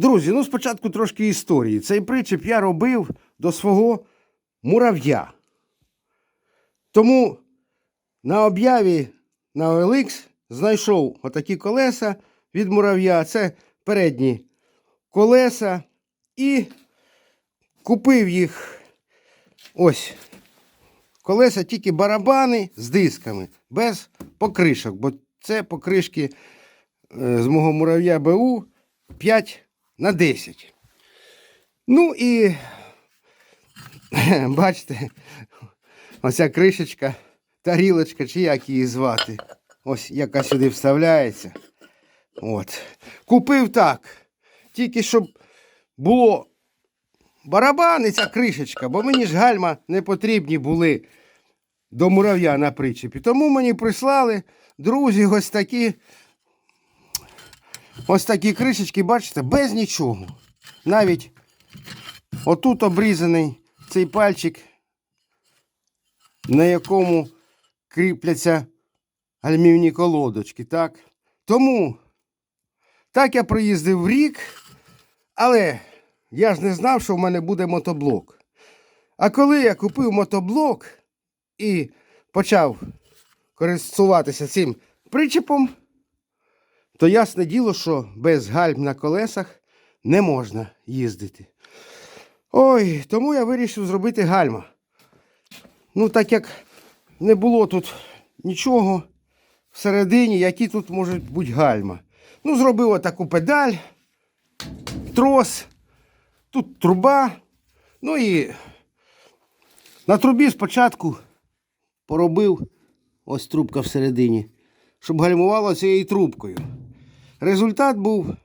Друзі, ну спочатку трошки історії. Цей причеп я робив до свого мурав'я. Тому на об'яві на OLX знайшов отакі колеса від мурав'я. Це передні колеса. І купив їх ось. Колеса тільки барабани з дисками, без покришок, бо це покришки е, з мого мурав'я БУ 5 на 10. Ну і бачите, оця кришечка, тарілочка, чи як її звати. Ось яка сюди вставляється. От. Купив так. Тільки щоб було барабан і ця кришечка, бо мені ж гальма не потрібні були до мурав'я на причепі. Тому мені прислали друзі ось такі. Ось такі кришечки, бачите, без нічого. Навіть отут обрізаний цей пальчик, на якому кріпляться гальмівні колодочки. Так? Тому так я проїздив рік, але я ж не знав, що в мене буде мотоблок. А коли я купив мотоблок і почав користуватися цим причепом, то ясне діло, що без гальм на колесах не можна їздити. Ой, тому я вирішив зробити гальма. Ну, так як не було тут нічого всередині, які тут можуть бути гальма. Ну, зробив отаку педаль, трос, тут труба. Ну і на трубі спочатку поробив ось трубка всередині, щоб гальмувало цією трубкою. Результат був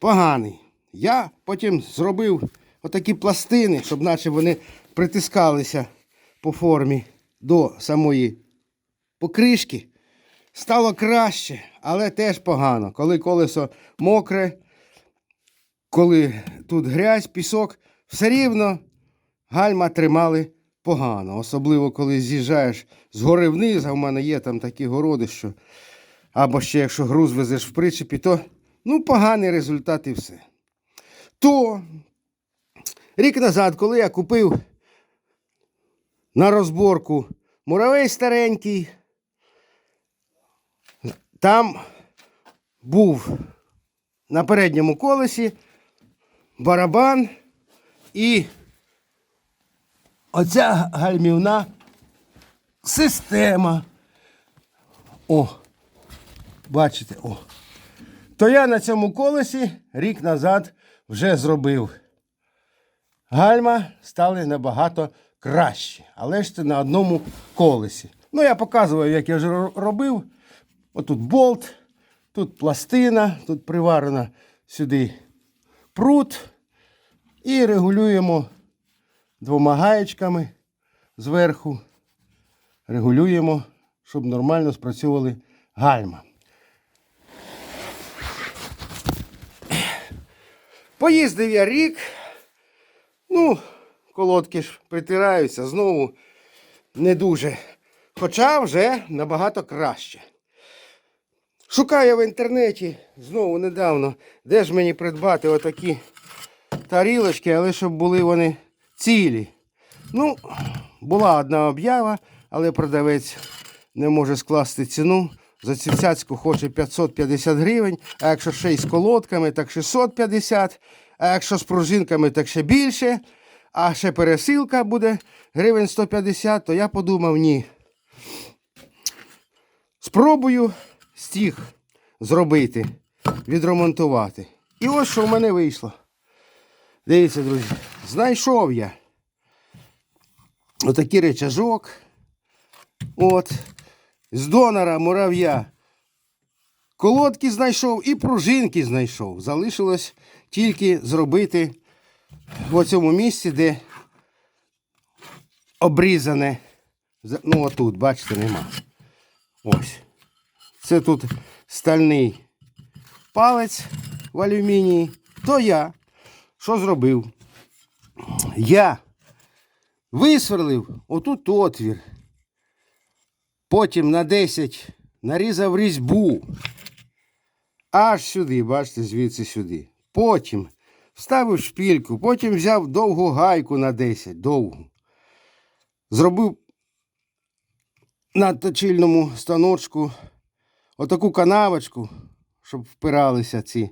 поганий. Я потім зробив отакі пластини, щоб наче вони притискалися по формі до самої покришки. Стало краще, але теж погано. Коли колесо мокре, коли тут грязь, пісок, все рівно гальма тримали погано. Особливо, коли з'їжджаєш з гори вниз, а в мене є там такі городи, що або ще якщо груз везеш в причепі, то ну, поганий результат і все. То рік назад, коли я купив на розборку муравей старенький, там був на передньому колесі барабан і оця гальмівна система. О, бачите, о. То я на цьому колесі рік назад вже зробив. Гальма стали набагато краще, але ж це на одному колесі. Ну, я показував, як я вже робив. Отут болт, тут пластина, тут приварена сюди прут. І регулюємо двома гаєчками зверху. Регулюємо, щоб нормально спрацьовували гальма. Поїздив я рік. Ну, колодки ж притираються знову не дуже. Хоча вже набагато краще. Шукаю в інтернеті знову недавно, де ж мені придбати отакі тарілочки, але щоб були вони цілі. Ну, була одна об'ява, але продавець не може скласти ціну. За цю цяцьку хоче 550 гривень, а якщо ще й з колодками, так 650, а якщо з пружинками, так ще більше, а ще пересилка буде гривень 150, то я подумав, ні. Спробую стіг зробити, відремонтувати. І ось що в мене вийшло. Дивіться, друзі, знайшов я отакий речажок. От. З донора мурав'я. Колодки знайшов і пружинки знайшов. Залишилось тільки зробити в цьому місці, де обрізане. Ну, отут, бачите, нема. Ось. Це тут стальний палець в алюмінії. То я що зробив? Я висверлив отут отвір. Потім на 10 нарізав різьбу. Аж сюди, бачите, звідси сюди. Потім вставив шпільку, потім взяв довгу гайку на 10, довгу. Зробив на точильному станочку отаку канавочку, щоб впиралися ці.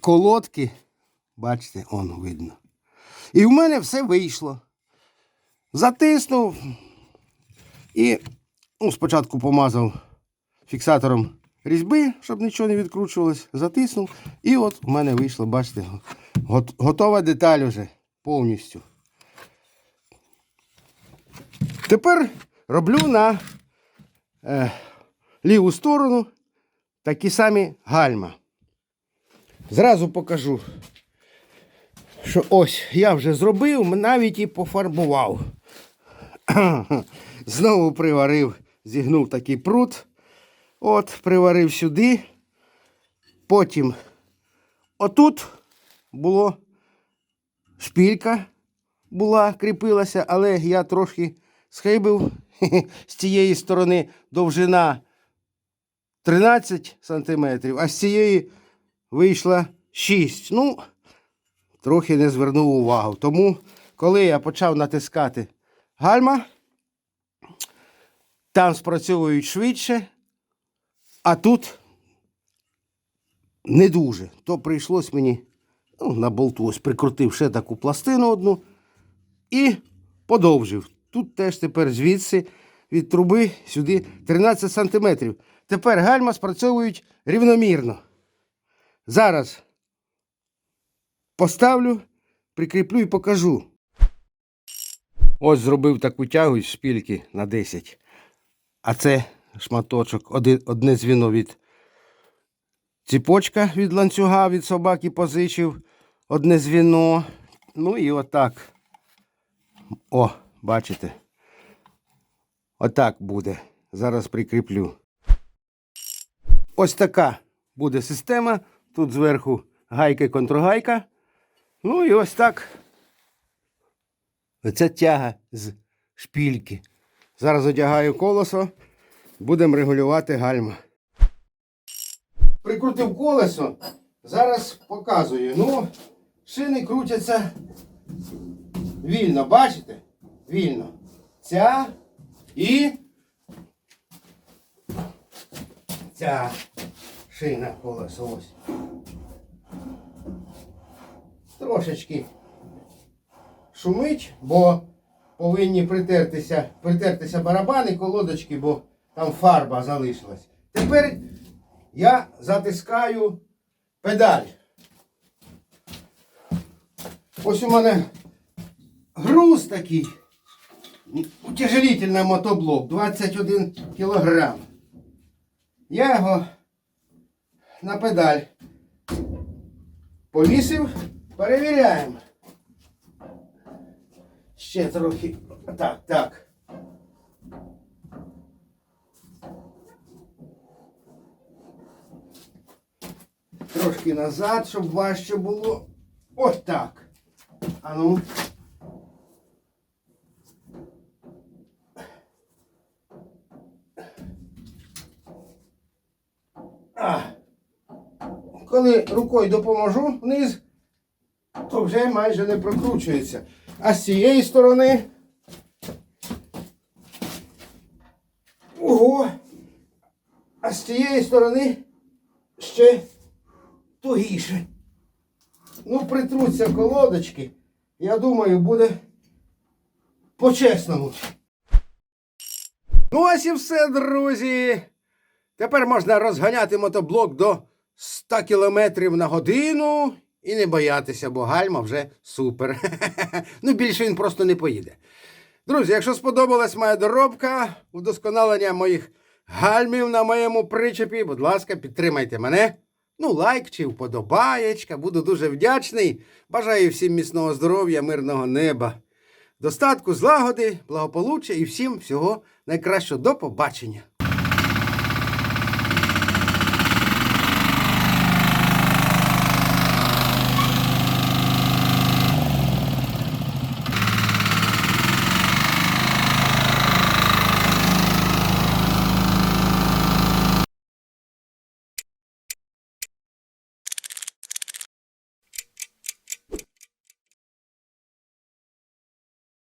Колодки, бачите, он видно. І в мене все вийшло. Затиснув і ну, спочатку помазав фіксатором різьби, щоб нічого не відкручувалось. Затиснув. І от у мене вийшло, бачите, готова деталь уже повністю. Тепер роблю на е, ліву сторону такі самі гальма. Зразу покажу, що ось я вже зробив, навіть і пофарбував. Знову приварив, зігнув такий прут. От, приварив сюди. Потім отут було шпілька була, кріпилася, але я трохи схибив з цієї сторони довжина 13 сантиметрів, а з цієї вийшла 6. Ну, трохи не звернув увагу. Тому, коли я почав натискати гальма, там спрацьовують швидше, а тут не дуже. То прийшлось мені ну, на болту ось прикрутив ще таку пластину одну і подовжив. Тут теж тепер звідси від труби сюди 13 сантиметрів. Тепер гальма спрацьовують рівномірно. Зараз поставлю, прикріплю і покажу. Ось зробив таку тягу з шпільки на 10. А це шматочок, один, одне звіно від ціпочка від ланцюга від собаки позичив, одне звіно. Ну і отак. О, бачите. Отак буде. Зараз прикріплю. Ось така буде система. Тут зверху гайка і контргайка. Ну і ось так. Оце тяга з шпільки. Зараз одягаю колесо, будемо регулювати гальма. Прикрутив колесо, зараз показую. Ну, шини крутяться вільно, бачите? Вільно. Ця і ця шина колесо ось. Трошечки шумить, бо повинні притертися, притертися барабани, колодочки, бо там фарба залишилась. Тепер я затискаю педаль. Ось у мене груз такий. Утяжелительний мотоблок 21 кілограм. Я його на педаль повісив, перевіряємо. Ще трохи. Так, так. Трошки назад, щоб важче було. Ось так. А ну. А. Коли рукою допоможу вниз, то вже майже не прокручується. А з цієї сторони. Ого! А з цієї сторони ще тугіше. Ну, притруться колодочки. Я думаю, буде по-чесному. Ну, ось і все, друзі. Тепер можна розганяти мотоблок до 100 км на годину і не боятися, бо гальма вже супер. ну, більше він просто не поїде. Друзі, якщо сподобалась моя доробка, удосконалення моїх гальмів на моєму причепі, будь ласка, підтримайте мене. Ну, лайк чи вподобаєчка, буду дуже вдячний. Бажаю всім міцного здоров'я, мирного неба, достатку, злагоди, благополуччя і всім всього найкращого. До побачення!